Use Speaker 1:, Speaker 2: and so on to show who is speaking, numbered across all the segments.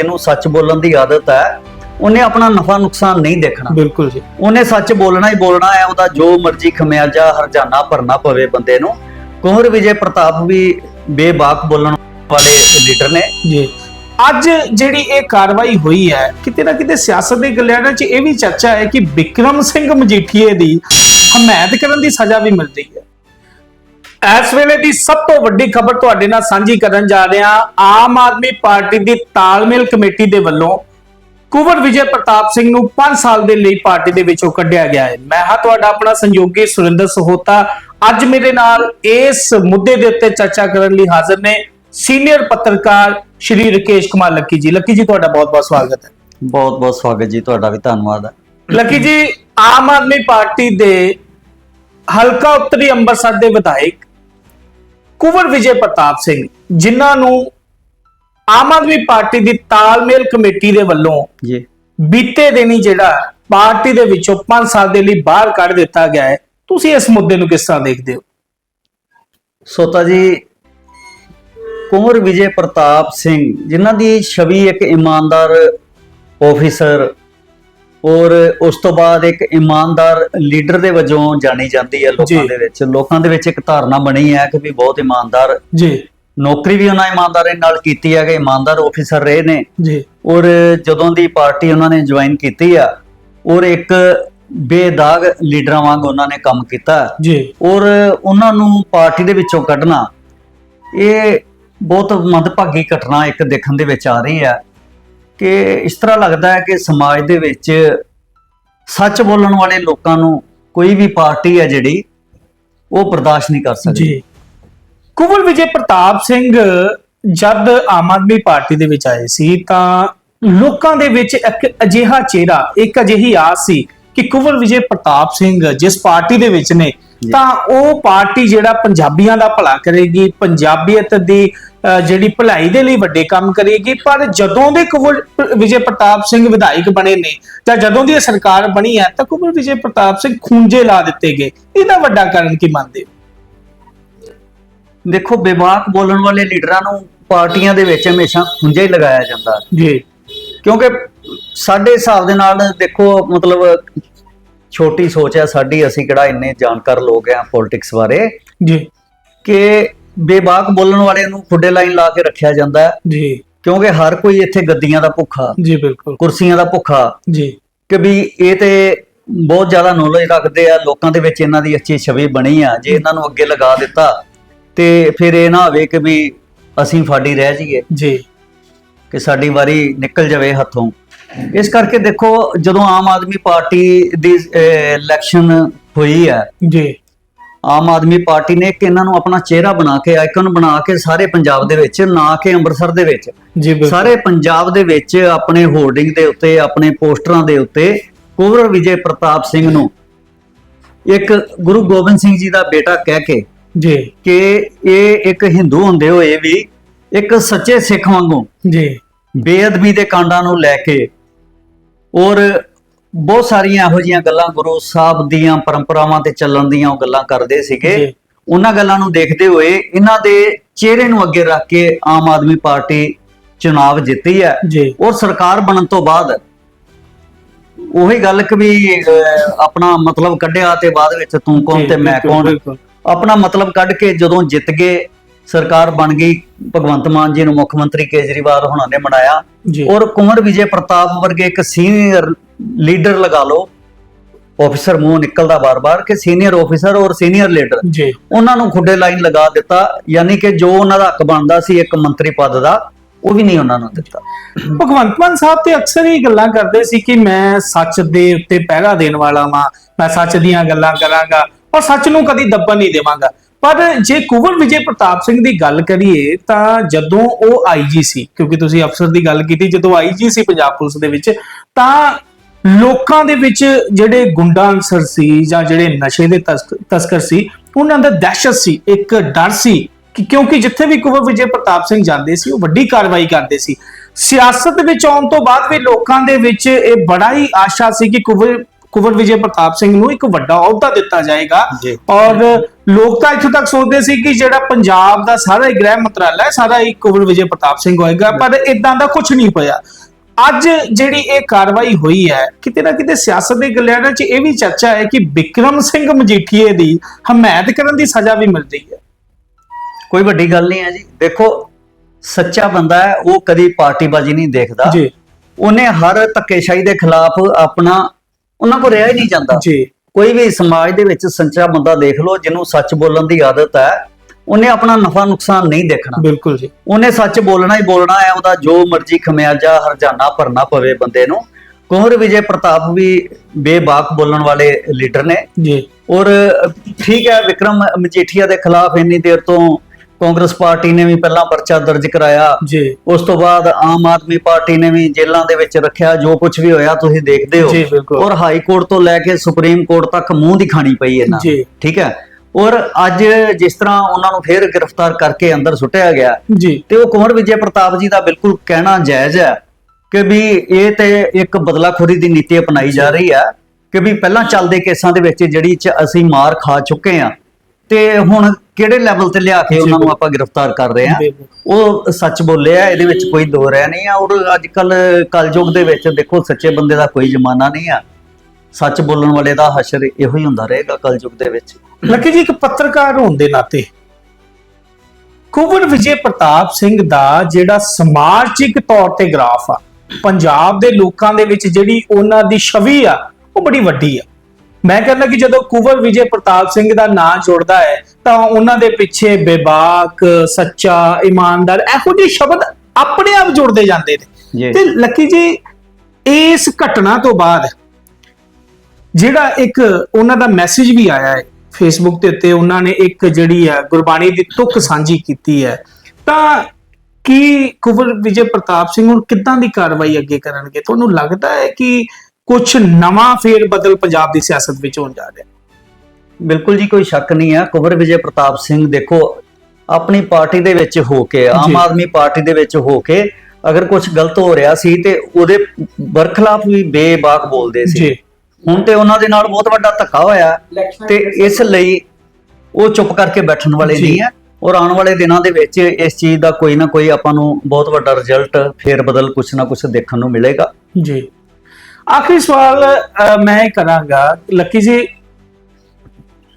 Speaker 1: ਜਿਹਨੂੰ ਸੱਚ ਬੋਲਣ ਦੀ ਆਦਤ ਹੈ ਉਹਨੇ ਆਪਣਾ ਨਫਾ ਨੁਕਸਾਨ ਨਹੀਂ ਦੇਖਣਾ।
Speaker 2: ਬਿਲਕੁਲ ਜੀ।
Speaker 1: ਉਹਨੇ ਸੱਚ ਬੋਲਣਾ ਹੀ ਬੋਲਣਾ ਹੈ ਉਹਦਾ ਜੋ ਮਰਜ਼ੀ ਖਮਿਆਜਾ ਹਰਜਾਨਾ ਭਰਨਾ ਪਵੇ ਬੰਦੇ ਨੂੰ। ਕੁੰਵਰ ਵਿਜੇ ਪ੍ਰਤਾਪ ਵੀ ਬੇਬਾਕ ਬੋਲਣ ਵਾਲੇ ਲੀਡਰ ਨੇ।
Speaker 2: ਜੀ। ਅੱਜ ਜਿਹੜੀ ਇਹ ਕਾਰਵਾਈ ਹੋਈ ਹੈ ਕਿਤੇ ਨਾ ਕਿਤੇ ਸਿਆਸਤ ਦੇ ਗਲਿਆਣਾ 'ਚ ਇਹ ਵੀ ਚਰਚਾ ਹੈ ਕਿ ਵਿਕਰਮ ਸਿੰਘ ਮਜੀਠੀਏ ਦੀ ਹਮਾਇਤ ਕਰਨ ਦੀ ਸਜ਼ਾ ਵੀ ਮਿਲਦੀ ਹੈ। ਇਸ ਵੇਲੇ ਦੀ ਸਭ ਤੋਂ ਵੱਡੀ ਖਬਰ ਤੁਹਾਡੇ ਨਾਲ ਸਾਂਝੀ ਕਰਨ ਜਾ ਰਹੇ ਹਾਂ। ਆਮ ਆਦਮੀ ਪਾਰਟੀ ਦੀ ਤਾਲਮੇਲ ਕਮੇਟੀ ਦੇ ਵੱਲੋਂ ਕੁਵਰ ਵਿਜੇ ਪ੍ਰਤਾਪ ਸਿੰਘ ਨੂੰ 5 ਸਾਲ ਦੇ ਲਈ ਪਾਰਟੀ ਦੇ ਵਿੱਚੋਂ ਕੱਢਿਆ ਗਿਆ ਹੈ। ਮੈਂ ਹਾਂ ਤੁਹਾਡਾ ਆਪਣਾ ਸੰਯੋਗੀ ਸੁਰਿੰਦਰ ਸਹੋਤਾ। ਅੱਜ ਮੇਰੇ ਨਾਲ ਇਸ ਮੁੱਦੇ ਦੇ ਉੱਤੇ ਚਰਚਾ ਕਰਨ ਲਈ ਹਾਜ਼ਰ ਨੇ ਸੀਨੀਅਰ ਪੱਤਰਕਾਰ ਸ਼੍ਰੀ ਰਕੇਸ਼ ਕੁਮਾਰ ਲੱਕੀ ਜੀ। ਲੱਕੀ ਜੀ ਤੁਹਾਡਾ ਬਹੁਤ-ਬਹੁਤ ਸਵਾਗਤ ਹੈ।
Speaker 1: ਬਹੁਤ ਬਹੁਤ ਸਵਾਗਤ ਜੀ ਤੁਹਾਡਾ ਵੀ ਧੰਨਵਾਦ ਹੈ।
Speaker 2: ਲੱਕੀ ਜੀ ਆਮ ਆਦਮੀ ਪਾਰਟੀ ਦੇ ਹਲਕਾ ਉੱਤਰੀ ਅੰਮ੍ਰਿਤਸਰ ਦੇ ਵਿਧਾਇਕ ਕੁਵਰ ਵਿਜੇ ਪ੍ਰਤਾਪ ਸਿੰਘ ਜਿਨ੍ਹਾਂ ਨੂੰ ਆਮ ਆਦਮੀ ਪਾਰਟੀ ਦੀ ਤਾਲਮੇਲ ਕਮੇਟੀ ਦੇ ਵੱਲੋਂ
Speaker 1: ਜੀ।
Speaker 2: ਬੀਤੇ ਦਿਨੀ ਜਿਹੜਾ ਪਾਰਟੀ ਦੇ ਵਿੱਚੋਂ 5 ਸਾਲ ਦੇ ਲਈ ਬਾਹਰ ਕੱਢ ਦਿੱਤਾ ਗਿਆ ਹੈ। ਤੁਸੀਂ ਇਸ ਮੁੱਦੇ ਨੂੰ ਕਿਸ ਤਰ੍ਹਾਂ ਦੇਖਦੇ ਹੋ?
Speaker 1: ਸੋਤਾ ਜੀ ਕੁੰਵਰ ਵਿਜੇ ਪ੍ਰਤਾਪ ਸਿੰਘ ਜਿਨ੍ਹਾਂ ਦੀ ਛਵੀ ਇੱਕ ਇਮਾਨਦਾਰ ਆਫੀਸਰ ਔਰ ਉਸ ਤੋਂ ਬਾਅਦ ਇੱਕ ਇਮਾਨਦਾਰ ਲੀਡਰ ਦੇ ਵਜੋਂ ਜਾਣੀ ਜਾਂਦੀ ਹੈ ਲੋਕਾਂ। ਦੇ ਵਿੱਚ। ਲੋਕਾਂ ਦੇ ਵਿੱਚ ਇੱਕ ਧਾਰਨਾ ਬਣੀ ਹੈ ਕਿ ਵੀ ਬਹੁਤ ਇਮਾਨਦਾਰ
Speaker 2: ਜੀ।
Speaker 1: ਨੌਕਰੀ ਵੀ ਉਹਨਾਂ ਇਮਾਨਦਾਰੀ ਨਾਲ ਕੀਤੀ ਹੈ ਕਿ ਇਮਾਨਦਾਰ ਆਫੀਸਰ ਰਹੇ ਨੇ।
Speaker 2: ਜੀ।
Speaker 1: ਔਰ ਜਦੋਂ ਦੀ ਪਾਰਟੀ ਉਹਨਾਂ ਨੇ ਜੁਆਇਨ ਕੀਤੀ ਆ ਔਰ ਇੱਕ ਬੇਦਾਗ ਲੀਡਰਾਂ ਵਾਂਗ ਉਹਨਾਂ ਨੇ ਕੰਮ ਕੀਤਾ।
Speaker 2: ਜੀ।
Speaker 1: ਔਰ ਉਹਨਾਂ ਨੂੰ ਪਾਰਟੀ ਦੇ ਵਿੱਚੋਂ ਕੱਢਣਾ ਇਹ ਬਹੁਤ ਮੰਦਭਾਗੀ ਘਟਨਾ ਇੱਕ ਦੇਖਣ ਦੇ ਵਿੱਚ ਆ ਰਹੀ ਹੈ। ਕਿ ਇਸ ਤਰ੍ਹਾਂ ਲੱਗਦਾ ਹੈ ਕਿ ਸਮਾਜ ਦੇ ਵਿੱਚ ਸੱਚ ਬੋਲਣ ਵਾਲੇ ਲੋਕਾਂ ਨੂੰ ਕੋਈ ਵੀ ਪਾਰਟੀ ਹੈ ਜਿਹੜੀ ਉਹ ਬਰਦਾਸ਼ਤ ਨਹੀਂ ਕਰ ਸਕਦੀ
Speaker 2: ਜੀ ਕੁਵਰ ਵਿਜੇ ਪ੍ਰਤਾਪ ਸਿੰਘ ਜਦ ਆਮ ਆਦਮੀ ਪਾਰਟੀ ਦੇ ਵਿੱਚ ਆਏ ਸੀ ਤਾਂ ਲੋਕਾਂ ਦੇ ਵਿੱਚ ਇੱਕ ਅਜਿਹਾ ਚਿਹਰਾ ਇੱਕ ਅਜਿਹੀ ਆਸ ਸੀ ਕਿ ਕੁਵਰ ਵਿਜੇ ਪ੍ਰਤਾਪ ਸਿੰਘ ਜਿਸ ਪਾਰਟੀ ਦੇ ਵਿੱਚ ਨੇ। ਤਾਂ ਉਹ ਪਾਰਟੀ ਜਿਹੜਾ ਪੰਜਾਬੀਆਂ ਦਾ ਭਲਾ ਕਰੇਗੀ ਪੰਜਾਬੀਅਤ ਦੀ ਜਿਹੜੀ ਭਲਾਈ ਦੇ ਲਈ ਵੱਡੇ ਕੰਮ ਕਰੇਗੀ ਪਰ ਜਦੋਂ ਦੇ ਕੁਵਰ ਵਿਜੇ ਪ੍ਰਤਾਪ ਸਿੰਘ ਵਿਧਾਇਕ ਬਣੇ ਨੇ ਜਾਂ ਜਦੋਂ ਦੀ ਇਹ ਸਰਕਾਰ ਬਣੀ ਹੈ ਤਾਂ ਕੁਵਰ ਵਿਜੇ ਪ੍ਰਤਾਪ ਸਿੰਘ ਖੂੰਜੇ ਲਾ ਦਿੱਤੇ ਗਏ। ਇਹਦਾ ਵੱਡਾ ਕਾਰਨ ਕੀ ਮੰਨਦੇ ਹੋ?
Speaker 1: ਦੇਖੋ ਬੇਬਾਕ ਬੋਲਣ ਵਾਲੇ ਲੀਡਰਾਂ ਨੂੰ ਪਾਰਟੀਆਂ ਦੇ ਵਿੱਚ ਹਮੇਸ਼ਾ ਖੁੰਝੇ ਹੀ ਲਗਾਇਆ ਜਾਂਦਾ।
Speaker 2: ਜੀ।
Speaker 1: ਕਿਉਂਕਿ ਸਾਡੇ ਹਿਸਾਬ ਦੇ ਨਾਲ ਦੇਖੋ ਮਤਲਬ ਛੋਟੀ ਸੋਚ ਹੈ ਸਾਡੀ ਅਸੀਂ ਕਿਹੜਾ ਇੰਨੇ ਜਾਣਕਾਰ ਲੋਕ ਆ ਪੋਲਿਟਿਕਸ ਬਾਰੇ
Speaker 2: ਜੀ।
Speaker 1: ਕਿ ਬੇਬਾਕ ਬੋਲਣ ਵਾਲੇ ਨੂੰ ਖੁੱਡੇ ਲਾਈਨ ਲਾ ਕੇ ਰੱਖਿਆ ਜਾਂਦਾ ਹੈ।
Speaker 2: ਜੀ।
Speaker 1: ਕਿਉਂਕਿ ਹਰ ਕੋਈ ਇੱਥੇ ਗੱਦੀਆਂ ਦਾ ਭੁੱਖਾ
Speaker 2: ਜੀ ਬਿਲਕੁਲ।
Speaker 1: ਕੁਰਸੀਆਂ ਦਾ ਭੁੱਖਾ।
Speaker 2: ਜੀ।
Speaker 1: ਕਿ ਵੀ ਇਹ ਤੇ ਬਹੁਤ ਜ਼ਿਆਦਾ ਨੌਲੇਜ ਰੱਖਦੇ ਆ ਲੋਕਾਂ ਦੇ ਵਿੱਚ ਇਹਨਾਂ ਦੀ ਅੱਛੀ ਛਵੀ ਬਣੀ ਆ ਜੇ ਇਹਨਾਂ ਨੂੰ ਅੱਗੇ ਲਗਾ ਦਿੱਤਾ ਤੇ ਫਿਰ ਇਹ ਨਾ ਹੋਵੇ ਕਿ ਵੀ ਅਸੀਂ ਫਾੜੀ ਰਹਿ ਜਾਈਏ।
Speaker 2: ਜੀ।
Speaker 1: ਕਿ ਸਾਡੀ ਵਾਰੀ ਨਿਕਲ ਜਾਵੇ ਹੱਥੋਂ। ਇਸ ਕਰਕੇ ਦੇਖੋ ਜਦੋਂ ਆਮ ਆਦਮੀ ਪਾਰਟੀ ਦੀ ਇਲੈਕਸ਼ਨ ਹੋਈ ਹੈ
Speaker 2: ਜੀ।
Speaker 1: ਆਮ ਆਦਮੀ ਪਾਰਟੀ ਨੇ ਇੱਕ ਇਹਨਾਂ ਨੂੰ ਆਪਣਾ ਚਿਹਰਾ ਬਣਾ ਕੇ ਆਈਕਨ ਬਣਾ ਕੇ ਸਾਰੇ ਪੰਜਾਬ ਦੇ ਵਿੱਚ ਨਾ ਕਿ ਅੰਮ੍ਰਿਤਸਰ ਦੇ ਵਿੱਚ।
Speaker 2: ਜੀ
Speaker 1: ਸਾਰੇ ਪੰਜਾਬ ਦੇ ਵਿੱਚ ਆਪਣੇ ਹੋਰਡਿੰਗ ਦੇ ਉੱਤੇ ਆਪਣੇ ਪੋਸਟਰਾਂ ਦੇ ਉੱਤੇ ਕੁੰਵਰ ਵਿਜੇ ਪ੍ਰਤਾਪ ਸਿੰਘ ਨੂੰ ਇੱਕ ਗੁਰੂ ਗੋਬਿੰਦ ਸਿੰਘ ਜੀ ਦਾ ਬੇਟਾ ਕਹਿ ਕੇ
Speaker 2: ਜੀ।
Speaker 1: ਕਿ ਇਹ ਇੱਕ ਹਿੰਦੂ ਹੁੰਦੇ ਹੋਏ ਵੀ ਇੱਕ ਸੱਚੇ ਸਿੱਖ ਵਾਂਗੂ
Speaker 2: ਜੀ।
Speaker 1: ਬੇਅਦਬੀ ਦੇ ਕਾਂਡਾਂ ਨੂੰ ਲੈ ਕੇ ਔਰ ਬਹੁਤ ਸਾਰੀਆਂ ਇਹੋ ਜਿਹੀਆਂ ਗੱਲਾਂ ਗੁਰੂ ਸਾਹਿਬ ਦੀਆਂ ਪਰੰਪਰਾਵਾਂ ਤੇ ਚੱਲਣ ਦੀਆਂ ਉਹ ਗੱਲਾਂ ਕਰਦੇ ਸੀਗੇ। ਉਹਨਾਂ ਗੱਲਾਂ ਨੂੰ ਦੇਖਦੇ ਹੋਏ ਇਹਨਾਂ ਦੇ ਚਿਹਰੇ ਨੂੰ ਅੱਗੇ ਰੱਖ ਕੇ ਆਮ ਆਦਮੀ ਪਾਰਟੀ ਚੁਣਾਵ ਜਿੱਤੀ ਹੈ। ਔਰ ਸਰਕਾਰ ਬਣਨ ਤੋਂ ਬਾਅਦ ਉਹੀ ਗੱਲ ਕਿ ਵੀ ਆਪਣਾ ਮਤਲਬ ਕੱਢਿਆ ਤੇ ਬਾਅਦ ਵਿੱਚ ਤੂੰ ਕੌਣ ਤੇ ਮੈਂ ਕੌਣ। ਆਪਣਾ ਮਤਲਬ ਕੱਢ ਕੇ ਜਦੋਂ ਜਿੱਤ ਗਏ ਸਰਕਾਰ ਬਣ ਗਈ ਭਗਵੰਤ ਮਾਨ ਜੀ ਨੂੰ ਮੁੱਖ ਮੰਤਰੀ ਕੇਜਰੀਵਾਲ ਹੁਣਾਂ ਨੇ ਬਣਾਇਆ
Speaker 2: ਜੀ।
Speaker 1: ਔਰ ਕੁੰਵਰ ਵਿਜੇ ਪ੍ਰਤਾਪ ਵਰਗੇ ਇੱਕ ਸੀਨੀਅਰ ਲੀਡਰ ਲਗਾ ਲਓ ਆਫੀਸਰ ਮੂੰਹ ਨਿਕਲਦਾ ਬਾਰ-ਬਾਰ ਕਿ ਸੀਨੀਅਰ ਆਫੀਸਰ ਔਰ ਸੀਨੀਅਰ ਲੀਡਰ
Speaker 2: ਜੀ।
Speaker 1: ਉਹਨਾਂ ਨੂੰ ਖੁੱਡੇ ਲਾਈਨ ਲਗਾ ਦਿੱਤਾ ਯਾਨੀ ਕਿ ਜੋ ਉਹਨਾਂ ਦਾ ਹੱਕ ਬਣਦਾ ਸੀ ਇੱਕ ਮੰਤਰੀ ਪਦ ਦਾ ਉਹ ਵੀ ਨਹੀਂ ਉਹਨਾਂ ਨੂੰ ਦਿੱਤਾ।
Speaker 2: ਭਗਵੰਤ ਮਾਨ ਸਾਹਿਬ ਤੇ ਅਕਸਰ ਹੀ ਗੱਲਾਂ ਕਰਦੇ ਸੀ ਕਿ ਮੈਂ ਸੱਚ ਦੇ ਉੱਤੇ ਪਹਿਰਾ ਦੇਣ ਵਾਲਾ ਵਾਂ ਮੈਂ ਸੱਚ ਦੀਆਂ ਗੱਲਾਂ ਕਰਾਂਗਾ ਔਰ ਸੱਚ ਨੂੰ ਕਦੀ ਦੱਬਣ ਨਹੀਂ ਦੇਵਾਂਗਾ। ਪਰ ਜੇ ਕੁਵਰ ਵਿਜੇ ਪ੍ਰਤਾਪ ਸਿੰਘ ਦੀ ਗੱਲ ਕਰੀਏ ਤਾਂ ਜਦੋਂ ਉਹ ਆਈਜੀ ਸੀ ਕਿਉਂਕਿ ਤੁਸੀਂ ਅਫਸਰ ਦੀ ਗੱਲ ਕੀਤੀ ਜਦੋਂ ਆਈਜੀ ਸੀ ਪੰਜਾਬ ਪੁਲਿਸ ਦੇ ਵਿੱਚ ਤਾਂ ਲੋਕਾਂ ਦੇ ਵਿੱਚ ਜਿਹੜੇ ਗੁੰਡਾ ਅਨਸਰ ਸੀ ਜਾਂ ਜਿਹੜੇ ਨਸ਼ੇ ਦੇ ਤਸਕ- ਤਸਕਰ ਸੀ ਉਹਨਾਂ ਦਾ ਦਹਿਸ਼ਤ ਸੀ ਇੱਕ ਡਰ ਸੀ ਕਿ ਕਿਉਂਕਿ ਜਿੱਥੇ ਵੀ ਕੁਵਰ ਵਿਜੇ ਪ੍ਰਤਾਪ ਸਿੰਘ ਜਾਂਦੇ ਸੀ ਉਹ ਵੱਡੀ ਕਾਰਵਾਈ ਕਰਦੇ ਸੀ ਸਿਆਸਤ ਵਿੱਚ ਆਉਣ ਤੋਂ ਬਾਅਦ ਵੀ ਲੋਕਾਂ ਦੇ ਵਿੱਚ ਇਹ ਬੜਾ ਹੀ ਆਸ਼ਾ ਸੀ ਕਿ ਕੁਵਰ ਕੁਵਰ ਵਿਜੇ ਪ੍ਰਤਾਪ ਸਿੰਘ ਨੂੰ ਇੱਕ ਵੱਡਾ ਅਹੁਦਾ ਦਿੱਤਾ ਜਾਏਗਾ। ਔਰ ਲੋਕ ਤਾਂ ਇੱਥੋਂ ਤੱਕ ਸੋਚਦੇ ਸੀ ਕਿ ਜਿਹੜਾ ਪੰਜਾਬ ਦਾ ਸਾਰਾ ਗ੍ਰਹਿ ਮੰਤਰਾਲਾ ਹੈ ਸਾਰਾ ਹੀ ਕੁਵਰ ਵਿਜੇ ਪ੍ਰਤਾਪ ਸਿੰਘ ਹੋਏਗਾ ਪਰ ਇਦਾਂ ਦਾ ਕੁਝ ਨਹੀਂ ਹੋਇਆ ਅੱਜ ਜਿਹੜੀ ਇਹ ਕਾਰਵਾਈ ਹੋਈ ਹੈ ਕਿਤੇ ਨਾ ਕਿਤੇ ਸਿਆਸਤ ਦੇ ਗਲਿਆਰਾਂ 'ਚ ਇਹ ਵੀ ਚਰਚਾ ਹੈ ਕਿ ਵਿਕਰਮ ਸਿੰਘ ਮਜੀਠੀਏ ਦੀ ਹਮਾਇਤ ਕਰਨ ਦੀ ਸਜ਼ਾ ਵੀ ਮਿਲ ਰਹੀ ਹੈ।
Speaker 1: ਕੋਈ ਵੱਡੀ ਗੱਲ ਨਹੀਂ ਹੈ ਜੀ। ਦੇਖੋ ਸੱਚਾ ਬੰਦਾ ਹੈ ਉਹ ਕਦੀ ਪਾਰਟੀਬਾਜ਼ੀ ਨਹੀਂ ਦੇਖਦਾ।
Speaker 2: ਜੀ।
Speaker 1: ਉਹਨੇ ਹਰ ਧੱਕੇਸ਼ਾਹੀ ਦੇ ਖਿਲਾਫ ਆਪਣਾ ਉਹਨਾਂ ਕੋ ਰਿਹਾ ਹੀ ਨਹੀਂ ਜਾਂਦਾ।
Speaker 2: ਜੀ।
Speaker 1: ਕੋਈ ਵੀ ਸਮਾਜ ਦੇ ਵਿੱਚ ਸੱਚਾ ਬੰਦਾ ਦੇਖ ਲਓ ਜਿਹਨੂੰ ਸੱਚ ਬੋਲਣ ਦੀ ਆਦਤ ਹੈ ਉਹਨੇ ਆਪਣਾ ਨਫਾ ਨੁਕਸਾਨ ਨਹੀਂ ਦੇਖਣਾ।
Speaker 2: ਬਿਲਕੁਲ ਜੀ।
Speaker 1: ਉਹਨੇ ਸੱਚ ਬੋਲਣਾ ਹੀ ਬੋਲਣਾ ਹੈ ਉਹਦਾ ਜੋ ਮਰਜ਼ੀ ਖਮਿਆਜਾ ਹਰਜਾਨਾ ਭਰਨਾ ਪਵੇ ਬੰਦੇ ਨੂੰ। ਕੁੰਵਰ ਵਿਜੇ ਪ੍ਰਤਾਪ ਵੀ ਬੇਬਾਕ ਬੋਲਣ ਵਾਲੇ ਲੀਡਰ ਨੇ।
Speaker 2: ਜੀ।
Speaker 1: ਔਰ ਠੀਕ ਹੈ ਵਿਕਰਮ ਮਜੀਠੀਆ ਦੇ ਖਿਲਾਫ ਇੰਨੀ ਦੇਰ ਤੋਂ ਕਾਂਗਰਸ ਪਾਰਟੀ ਨੇ ਵੀ ਪਹਿਲਾਂ ਪਰਚਾ ਦਰਜ ਕਰਾਇਆ।
Speaker 2: ਜੀ।
Speaker 1: ਉਸ ਤੋਂ ਬਾਅਦ ਆਮ ਆਦਮੀ ਪਾਰਟੀ ਨੇ ਵੀ ਜੇਲ੍ਹਾਂ ਦੇ ਵਿੱਚ ਰੱਖਿਆ ਜੋ ਕੁਝ ਵੀ ਹੋਇਆ ਤੁਸੀਂ ਦੇਖਦੇ ਹੋ। ਔਰ ਹਾਈ ਕੋਰਟ ਤੋਂ ਲੈ ਕੇ ਸੁਪਰੀਮ ਕੋਰਟ ਤੱਕ ਮੂੰਹ ਦੀ ਖਾਣੀ ਪਈ ਇਹਨਾਂ। ਠੀਕ ਹੈ? ਔਰ ਅੱਜ ਜਿਸ ਤਰ੍ਹਾਂ ਉਹਨਾਂ ਨੂੰ ਫੇਰ ਗ੍ਰਿਫਤਾਰ ਕਰਕੇ ਅੰਦਰ ਸੁੱਟਿਆ ਗਿਆ
Speaker 2: ਜੀ।
Speaker 1: ਤੇ ਉਹ ਕੁੰਵਰ ਵਿਜੇ ਪ੍ਰਤਾਪ ਜੀ ਦਾ ਬਿਲਕੁਲ ਕਹਿਣਾ ਜਾਇਜ਼ ਹੈ ਕਿ ਵੀ ਇਹ ਤੇ ਇੱਕ ਬਦਲਾਖੋਰੀ ਦੀ ਨੀਤੀ ਅਪਣਾਈ ਜਾ ਰਹੀ ਹੈ ਕਿ ਵੀ ਪਹਿਲਾਂ ਚੱਲਦੇ ਕੇਸਾਂ ਦੇ ਵਿੱਚ ਜਿਹੜੀ ਚ ਅਸੀਂ ਮਾਰ ਖਾ ਚੁੱਕੇ ਆ ਤੇ ਹੁਣ ਕਿਹੜੇ ਲੈਵਲ ਤੇ ਲਿਆ ਕੇ ਉਹਨਾਂ ਨੂੰ ਆਪਾਂ ਗ੍ਰਿਫਤਾਰ ਕਰ ਰਹੇ ਆ। ਉਹ ਸੱਚ ਬੋਲਿਆ ਇਹਦੇ ਵਿੱਚ ਕੋਈ ਦੋ ਰਹਿ ਨਹੀਂ ਆ ਔਰ ਅੱਜ ਕੱਲ ਕਲਯੁਗ ਦੇ ਵਿੱਚ ਦੇਖੋ ਸੱਚੇ ਬੰਦੇ ਦਾ ਕੋਈ ਜ਼ਮਾਨਾ ਨਹੀਂ ਆ। ਸੱਚ ਬੋਲਣ ਵਾਲੇ ਦਾ ਹਸ਼ਰ ਇਹੋ ਹੀ ਹੁੰਦਾ ਰਹੇਗਾ ਕਲਯੁਗ ਦੇ ਵਿੱਚ।
Speaker 2: ਲੱਕੀ ਜੀ ਇੱਕ ਪੱਤਰਕਾਰ ਹੋਣ ਦੇ ਨਾਤੇ ਕੁਵਰ ਵਿਜੇ ਪ੍ਰਤਾਪ ਸਿੰਘ ਦਾ ਜਿਹੜਾ ਸਮਾਜਿਕ ਤੌਰ ਤੇ ਗ੍ਰਾਫ ਆ ਪੰਜਾਬ ਦੇ ਲੋਕਾਂ ਦੇ ਵਿੱਚ ਜਿਹੜੀ ਉਹਨਾਂ ਦੀ ਛਵੀ ਆ ਉਹ ਬੜੀ ਵੱਡੀ ਆ। ਮੈਂ ਕਹਿੰਦਾ ਕਿ ਜਦੋਂ ਕੁਵਰ ਵਿਜੇ ਪ੍ਰਤਾਪ ਸਿੰਘ ਦਾ ਨਾਂ ਜੁੜਦਾ ਹੈ ਤਾਂ ਉਹਨਾਂ ਦੇ ਪਿੱਛੇ ਬੇਬਾਕ ਸੱਚਾ ਇਮਾਨਦਾਰ ਇਹੋ ਜਿਹੇ ਸ਼ਬਦ ਆਪਣੇ ਆਪ ਜੁੜਦੇ ਜਾਂਦੇ ਨੇ। ਤੇ ਲੱਕੀ ਜੀ ਇਸ ਘਟਨਾ ਤੋਂ ਬਾਅਦ ਜਿਹੜਾ ਇੱਕ ਉਹਨਾਂ ਦਾ ਮੈਸੇਜ ਵੀ ਆਇਆ ਹੈ ਫੇਸਬੁੱਕ ਦੇ ਉੱਤੇ ਉਹਨਾਂ ਨੇ ਇੱਕ ਜਿਹੜੀ ਹੈ ਗੁਰਬਾਣੀ ਦੀ ਤੁਕ ਸਾਂਝੀ ਕੀਤੀ ਹੈ। ਤਾਂ ਕੀ ਕੁਵਰ ਵਿਜੇ ਪ੍ਰਤਾਪ ਸਿੰਘ ਹੁਣ ਕਿੱਦਾਂ ਦੀ ਕਾਰਵਾਈ ਅੱਗੇ ਕਰਨਗੇ? ਤੁਹਾਨੂੰ ਲੱਗਦਾ ਹੈ ਕਿ ਕੁਝ ਨਵਾਂ ਫੇਰ ਬਦਲ ਪੰਜਾਬ ਦੀ ਸਿਆਸਤ ਵਿੱਚ ਹੋਣ ਜਾ ਰਿਹਾ?
Speaker 1: ਬਿਲਕੁਲ ਜੀ ਕੋਈ ਸ਼ੱਕ ਨਹੀਂ ਹੈ ਕੁੰਵਰ ਵਿਜੇ ਪ੍ਰਤਾਪ ਸਿੰਘ ਦੇਖੋ ਆਪਣੀ ਪਾਰਟੀ ਦੇ ਵਿੱਚ ਹੋ ਕੇ ਆਮ। ਆਦਮੀ ਪਾਰਟੀ ਦੇ ਵਿੱਚ ਹੋ ਕੇ ਅਗਰ ਕੁਝ ਗਲਤ ਹੋ ਰਿਹਾ ਸੀ ਤੇ ਉਹਦੇ ਬਰਖਲਾਫ ਵੀ ਬੇਬਾਕ ਬੋਲਦੇ ਸੀ।
Speaker 2: ਜੀ।
Speaker 1: ਹੁਣ ਤੇ ਉਹਨਾਂ ਦੇ ਨਾਲ ਬਹੁਤ ਵੱਡਾ ਧੱਕਾ ਹੋਇਆ ਤੇ ਇਸ ਲਈ ਉਹ ਚੁੱਪ ਕਰਕੇ ਬੈਠਣ ਵਾਲੇ। ਨਹੀਂ ਹੈ ਔਰ ਆਉਣ ਵਾਲੇ ਦਿਨਾਂ ਦੇ ਵਿੱਚ ਇਸ ਚੀਜ਼ ਦਾ ਕੋਈ ਨਾ ਕੋਈ ਆਪਾਂ ਨੂੰ ਬਹੁਤ ਵੱਡਾ ਰਿਜ਼ਲਟ ਫੇਰ ਬਦਲ ਕੁਛ ਨਾ ਕੁਛ ਦੇਖਣ ਨੂੰ ਮਿਲੇਗਾ
Speaker 2: ਜੀ ਆਖਰੀ ਸਵਾਲ ਅਹ, ਮੈਂ ਇਹ ਕਰਾਂਗਾ ਲੱਕੀ ਜੀ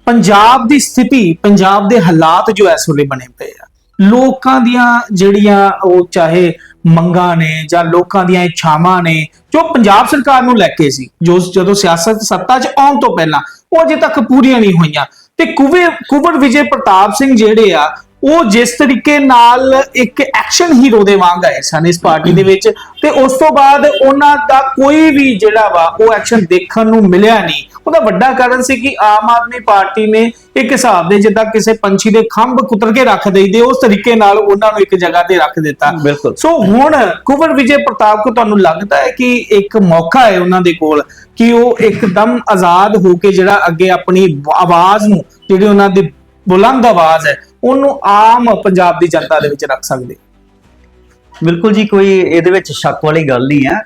Speaker 2: ਪੰਜਾਬ ਦੀ ਸਥਿਤੀ ਪੰਜਾਬ ਦੇ ਹਾਲਾਤ ਜੋ ਇਸ ਵੇਲੇ ਬਣੇ ਪਏ ਆ ਲੋਕਾਂ ਦੀਆਂ ਜਿਹੜੀਆਂ ਉਹ ਚਾਹੇ ਮੰਗਾਂ ਨੇ ਜਾਂ ਲੋਕਾਂ ਦੀਆਂ ਇੱਛਾਵਾਂ ਨੇ ਜੋ ਪੰਜਾਬ ਸਰਕਾਰ ਨੂੰ ਲੈ ਕੇ ਸੀ, ਜੋ ਜਦੋਂ ਸਿਆਸਤ ਸੱਤਾ 'ਚ ਆਉਣ ਤੋਂ ਪਹਿਲਾਂ, ਉਹ ਅਜੇ ਤੱਕ ਪੂਰੀਆਂ ਨਹੀਂ ਹੋਈਆਂ। ਤੇ ਕੁਵੇ ਕੁਵਰ ਵਿਜੇ ਪ੍ਰਤਾਪ ਸਿੰਘ ਜਿਹੜੇ ਆ ਉਹ ਜਿਸ ਤਰੀਕੇ ਨਾਲ ਇੱਕ ਐਕਸ਼ਨ ਹੀਰੋ ਦੇ ਵਾਂਗ ਆਏ ਸਨ ਇਸ ਪਾਰਟੀ ਦੇ ਵਿੱਚ ਤੇ ਉਸ ਤੋਂ ਬਾਅਦ ਉਹਨਾਂ ਦਾ ਕੋਈ ਵੀ ਜਿਹੜਾ ਵਾ ਉਹ ਐਕਸ਼ਨ ਦੇਖਣ ਨੂੰ ਮਿਲਿਆ ਨਹੀਂ। ਉਹਦਾ ਵੱਡਾ ਕਾਰਨ ਸੀ ਕਿ ਆਮ ਆਦਮੀ ਪਾਰਟੀ ਨੇ ਇੱਕ ਹਿਸਾਬ ਦੇ ਜਿੱਦਾਂ ਕਿਸੇ ਪੰਛੀ ਦੇ ਖੰਭ ਕੁਤਰ ਕੇ ਰੱਖ ਦਈਦੇ ਉਸ ਤਰੀਕੇ ਨਾਲ ਉਹਨਾਂ ਨੂੰ ਇੱਕ ਜਗ੍ਹਾ ਤੇ ਰੱਖ ਦਿੱਤਾ। ਸੋ ਹੁਣ ਕੁਵਰ ਵਿਜੇ ਪ੍ਰਤਾਪ ਕੋ ਤੁਹਾਨੂੰ ਲੱਗਦਾ ਹੈ ਕਿ ਇੱਕ ਮੌਕਾ ਹੈ ਉਹਨਾਂ ਦੇ ਕੋਲ ਕਿ ਉਹ ਇੱਕਦਮ ਆਜ਼ਾਦ ਹੋ ਕੇ ਜਿਹੜਾ ਅੱਗੇ ਆਪਣੀ ਆਵਾਜ਼ ਨੂੰ ਜਿਹੜੀ ਉਹਨਾਂ ਦੀ ਬੁਲੰਦ ਆਵਾਜ਼ ਹੈ। ਉਹਨੂੰ ਆਮ ਪੰਜਾਬ ਦੀ ਜਨਤਾ ਦੇ ਵਿੱਚ ਰੱਖ ਸਕਦੇ।
Speaker 1: ਬਿਲਕੁਲ ਜੀ ਕੋਈ ਇਹਦੇ ਵਿੱਚ ਸ਼ੱਕ ਵਾਲੀ ਗੱਲ ਨਹੀਂ ਹੈ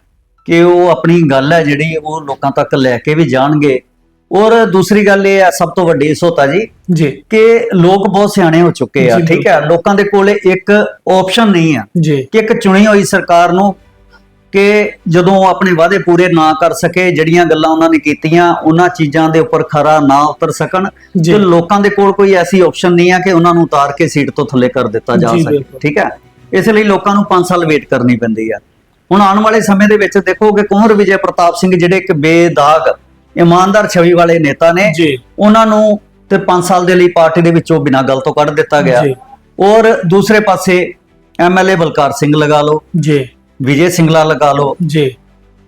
Speaker 1: ਕਿ ਉਹ ਆਪਣੀ ਗੱਲ ਹੈ ਜਿਹੜੀ ਉਹ ਲੋਕਾਂ ਤੱਕ ਲੈ ਕੇ ਵੀ ਜਾਣਗੇ। ਔਰ ਦੂਸਰੀ ਗੱਲ ਇਹ ਹੈ ਸਭ ਤੋਂ ਵੱਡੀ ਸੋਤਾ ਜੀ
Speaker 2: ਜੀ।
Speaker 1: ਕਿ ਲੋਕ ਬਹੁਤ ਸਿਆਣੇ ਹੋ ਚੁੱਕੇ ਆ ਠੀਕ ਹੈ? ਲੋਕਾਂ ਦੇ ਕੋਲੇ ਇੱਕ ਆਪਸ਼ਨ ਨਹੀਂ ਆ ਕਿ ਇੱਕ ਚੁਣੀ ਹੋਈ ਸਰਕਾਰ ਨੂੰ ਕਿ ਜਦੋਂ ਉਹ ਆਪਣੇ ਵਾਅਦੇ ਪੂਰੇ ਨਾ ਕਰ ਸਕੇ ਜਿਹੜੀਆਂ ਗੱਲਾਂ ਉਹਨਾਂ ਨੇ ਕੀਤੀਆਂ ਉਹਨਾਂ ਚੀਜ਼ਾਂ ਦੇ ਉੱਪਰ ਖਰਾ ਨਾ ਉਤਰ ਸਕਣ। ਤੇ ਲੋਕਾਂ ਦੇ ਕੋਲ ਕੋਈ ਐਸੀ ਆਪਸ਼ਨ ਨਹੀਂ ਆ ਕਿ ਉਹਨਾਂ ਨੂੰ ਉਤਾਰ ਕੇ ਸੀਟ ਤੋਂ ਥੱਲੇ ਕਰ ਦਿੱਤਾ ਜਾ ਸਕੇ। ਠੀਕ ਹੈ? ਇਸ ਲਈ ਲੋਕਾਂ ਨੂੰ 5 ਸਾਲ ਵੇਟ ਕਰਨੀ ਪੈਂਦੀ ਆ। ਹੁਣ ਆਉਣ ਵਾਲੇ ਸਮੇਂ ਦੇ ਵਿੱਚ ਦੇਖੋ ਕਿ ਕੁੰਵਰ ਵਿਜੇ ਪ੍ਰਤਾਪ ਸਿੰਘ ਜਿਹੜੇ ਇੱਕ ਬੇਦਾਗ ਇਮਾਨਦਾਰ ਛਵੀ ਵਾਲੇ ਨੇਤਾ ਨੇ ਉਹਨਾਂ ਨੂੰ ਤੇ 5 ਸਾਲ ਦੇ ਲਈ ਪਾਰਟੀ ਦੇ ਵਿੱਚੋਂ ਬਿਨਾਂ ਗੱਲ ਤੋਂ ਕੱਢ ਦਿੱਤਾ ਗਿਆ। ਔਰ ਦੂਸਰੇ ਪਾਸੇ ਐਮਐਲਏ ਬਲਕਾਰ ਸਿੰਘ ਲਗਾ ਲਓ।
Speaker 2: ਜੀ।
Speaker 1: ਵਿਜੇ ਸਿੰਗਲਾ ਲਗਾ ਲਓ।
Speaker 2: ਜੀ।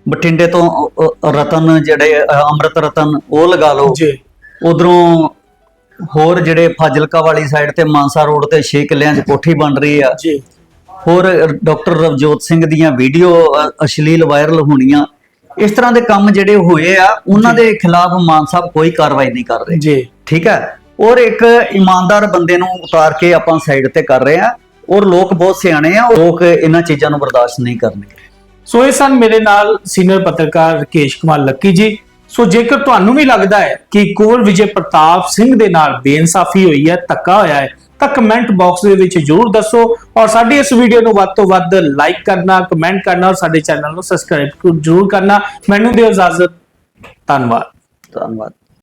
Speaker 1: ਬਠਿੰਡੇ ਤੋਂ ਅ, ਅ, ਰਤਨ ਜਿਹੜੇ ਅ, ਅੰਮ੍ਰਿਤ ਰਤਨ ਉਹ ਲਗਾ ਲਓ।
Speaker 2: ਜੀ।
Speaker 1: ਉਧਰੋਂ ਹੋਰ ਜਿਹੜੇ ਫਾਜ਼ਿਲਕਾ ਵਾਲੀ ਸਾਈਡ ਤੇ ਮਾਨਸਾ ਰੋਡ ਤੇ 6 ਕਿੱਲਿਆਂ 'ਚ ਕੋਠੀ ਬਣ ਰਹੀ ਆ।
Speaker 2: ਜੀ।
Speaker 1: ਹੋਰ ਡਾਕਟਰ ਰਵਜੋਤ ਸਿੰਘ ਦੀਆਂ ਵੀਡੀਓ ਅ, ਅਸ਼ਲੀਲ ਵਾਇਰਲ ਹੋਣੀਆਂ। ਇਸ ਤਰ੍ਹਾਂ ਦੇ ਕੰਮ ਜਿਹੜੇ ਹੋਏ ਆ ਉਹਨਾਂ ਦੇ ਖਿਲਾਫ ਮਾਨ ਸਾਹਿਬ ਕੋਈ ਕਾਰਵਾਈ ਨਹੀਂ ਕਰ ਰਹੇ।
Speaker 2: ਜੀ।
Speaker 1: ਠੀਕ ਹੈ? ਔਰ ਇੱਕ ਇਮਾਨਦਾਰ ਬੰਦੇ ਨੂੰ ਉਤਾਰ ਕੇ ਆਪਾਂ ਸਾਈਡ ਤੇ ਕਰ ਰਹੇ ਆ ਔਰ ਲੋਕ ਬਹੁਤ ਸਿਆਣੇ ਆ ਲੋਕ ਇਹਨਾਂ ਚੀਜ਼ਾਂ ਨੂੰ ਬਰਦਾਸ਼ਤ ਨਹੀਂ ਕਰਨਗੇ।
Speaker 2: ਸੋ ਇਹ ਸਨ ਮੇਰੇ ਨਾਲ ਸੀਨੀਅਰ ਪੱਤਰਕਾਰ ਰਕੇਸ਼ ਕੁਮਾਰ ਲੱਕੀ ਜੀ। ਸੋ ਜੇਕਰ ਤੁਹਾਨੂੰ ਵੀ ਲੱਗਦਾ ਹੈ ਕਿ ਕੁੰਵਰ ਵਿਜੇ ਪ੍ਰਤਾਪ ਸਿੰਘ ਦੇ ਨਾਲ ਬੇਇਨਸਾਫੀ ਹੋਈ ਹੈ ਧੱਕਾ ਹੋਇਆ ਹੈ ਤਾਂ ਕਮੈਂਟ ਬਾਕਸ ਦੇ ਵਿੱਚ ਜਰੂਰ ਦੱਸੋ। ਔਰ ਸਾਡੀ ਇਸ ਵੀਡੀਓ ਨੂੰ ਵੱਧ ਤੋਂ ਵੱਧ ਲਾਈਕ ਕਰਨਾ ਕਮੈਂਟ ਕਰਨਾ ਔਰ ਸਾਡੇ ਚੈਨਲ ਨੂੰ ਸਬਸਕ੍ਰਾਈਬ ਜਰੂਰ ਕਰਨਾ। ਮੈਨੂੰ ਦਿਓ ਇਜਾਜ਼ਤ। ਧੰਨਵਾਦ।
Speaker 1: ਧੰਨਵਾਦ।